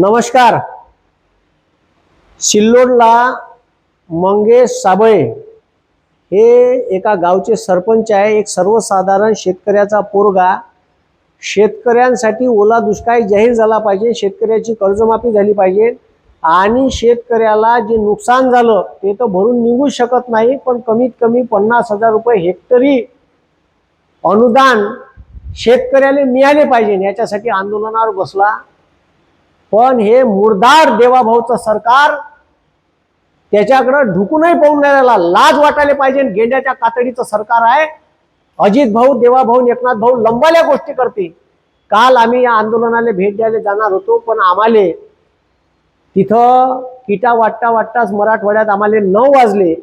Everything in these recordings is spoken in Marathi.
नमस्कार. सिल्लोडला मंगेश साबळे हे एका गावचे सरपंच आहे. एक सर्वसाधारण शेतकऱ्याचा पोरगा. शेतकऱ्यांसाठी ओला दुष्काळ जाहीर झाला पाहिजे. शेतकऱ्याची कर्जमाफी झाली पाहिजे. आणि शेतकऱ्याला जे नुकसान झालं ते तर भरून निघू शकत नाही पण कमीत कमी पन्नास हजार रुपये हेक्टरी अनुदान शेतकऱ्याला मिळाले पाहिजे. याच्यासाठी आंदोलनावर बसला. पण हे मुर्दार देवाभाऊचं सरकार त्याच्याकडं ढुकूनही पाहून राहिला लाज वाटायला पाहिजे गेंड्याच्या कातडीचं सरकार आहे. अजित भाऊ देवाभाऊ एकनाथ भाऊ लंबाल्या गोष्टी करते काल आम्ही या आंदोलनाला भेट द्यायला जाणार होतो पण आम्हाले तिथं किटा वाटता वाटताच मराठवाड्यात आम्हाला नऊ वाजले.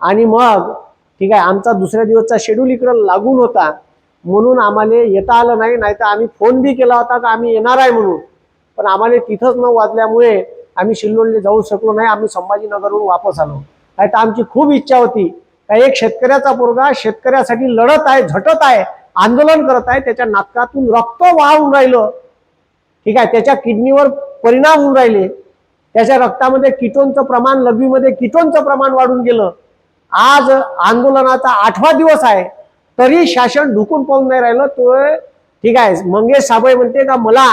आणि मग ठीक आहे आमचा दुसऱ्या दिवसचा शेड्यूल इकडं लागून होता. म्हणून आम्हाला येता आलं नाही नाहीतर आम्ही फोन बी केला होता का आम्ही येणार आहे म्हणून. पण आम्हाला तिथंच न वाजल्यामुळे आम्ही शिल्लोडले जाऊ शकलो नाही आम्ही संभाजीनगरहून वापस आलो. नाही तर आमची खूप इच्छा होती का एक शेतकऱ्याचा पोरगा शेतकऱ्यासाठी लढत आहे झटत आहे आंदोलन करत आहे त्याच्या नाटकातून रक्त वाहून राहिलं. ठीक आहे त्याच्या किडनीवर परिणाम होऊन राहिले. त्याच्या रक्तामध्ये किटोनचं प्रमाण लघवीमध्ये किटोनचं प्रमाण वाढून गेलं. आज आंदोलनाचा आठवा दिवस आहे तरी शासन ढुकून पाहून नाही राहिलं. तो ठीक आहे मंगेश साबळे म्हणते का मला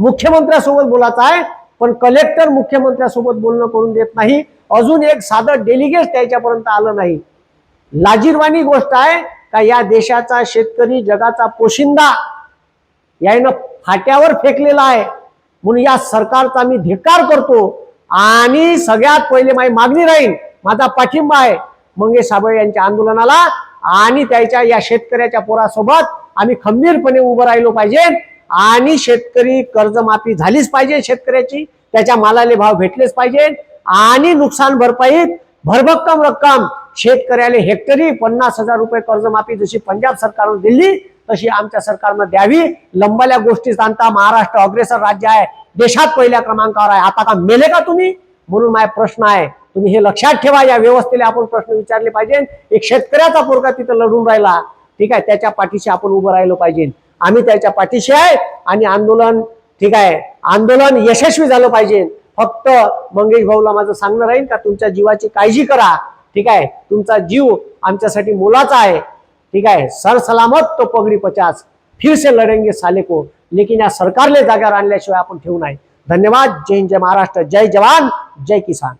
मुख्यमंत्र्यासोबत बोलायचं आहे पण कलेक्टर मुख्यमंत्र्यासोबत बोलणं करून देत नाही. अजून एक साधं डेलिगेट त्याच्यापर्यंत आलं नाही. लाजीरवाणी गोष्ट आहे का या देशाचा शेतकरी जगाचा पोशिंदा यानं फाट्यावर फेकलेला आहे. म्हणून या सरकारचा मी धिक्कार करतो आणि सगळ्यात पहिले माझी मागणी राहील माझा पाठिंबा आहे मंगेश साबळे यांच्या आंदोलनाला आणि त्याच्या या शेतकऱ्याच्या पोरासोबत आम्ही खंबीरपणे उभं राहिलो पाहिजे. आणि शेतकरी कर्जमाफी झालीच पाहिजे शेतकऱ्याची. त्याच्या मालाले भाव भेटलेच पाहिजे. आणि नुकसान भरपाईत भरभक्कम रक्कम शेतकऱ्याला हेक्टरी पन्नास हजार रुपये कर्जमाफी जशी पंजाब सरकारनं दिली तशी आमच्या सरकारनं द्यावी. लंबाल्या गोष्टी सांगता महाराष्ट्र अग्रेसर राज्य आहे. देशात पहिल्या क्रमांकावर आहे. आता का मेले का तुम्ही? म्हणून माझा प्रश्न आहे. तुम्ही हे लक्षात ठेवा. या व्यवस्थेला आपण प्रश्न विचारले पाहिजे. एक शेतकऱ्याचा पोरगा तिथं लढून राहिला. ठीक आहे. त्याच्या पाठीशी आपण उभं राहिलो पाहिजे. आम्ही त्याच्या पाठीशी आहे आणि आंदोलन ठीक आहे आंदोलन यशस्वी झालं पाहिजे. फक्त मंगेश भाऊला माझं सांगणं राहील का तुमच्या जीवाची काळजी करा ठीक आहे. तुमचा जीव आमच्यासाठी मोलाचा आहे ठीक आहे. सर सलामत तो पगडी पचास. फिर से लढेंगे साले को लेकिन या सरकारले जाग्यावर आणल्याशिवाय आपण ठेवू नाही. धन्यवाद. जय हिंद जय महाराष्ट्र. जय जवान जय किसान.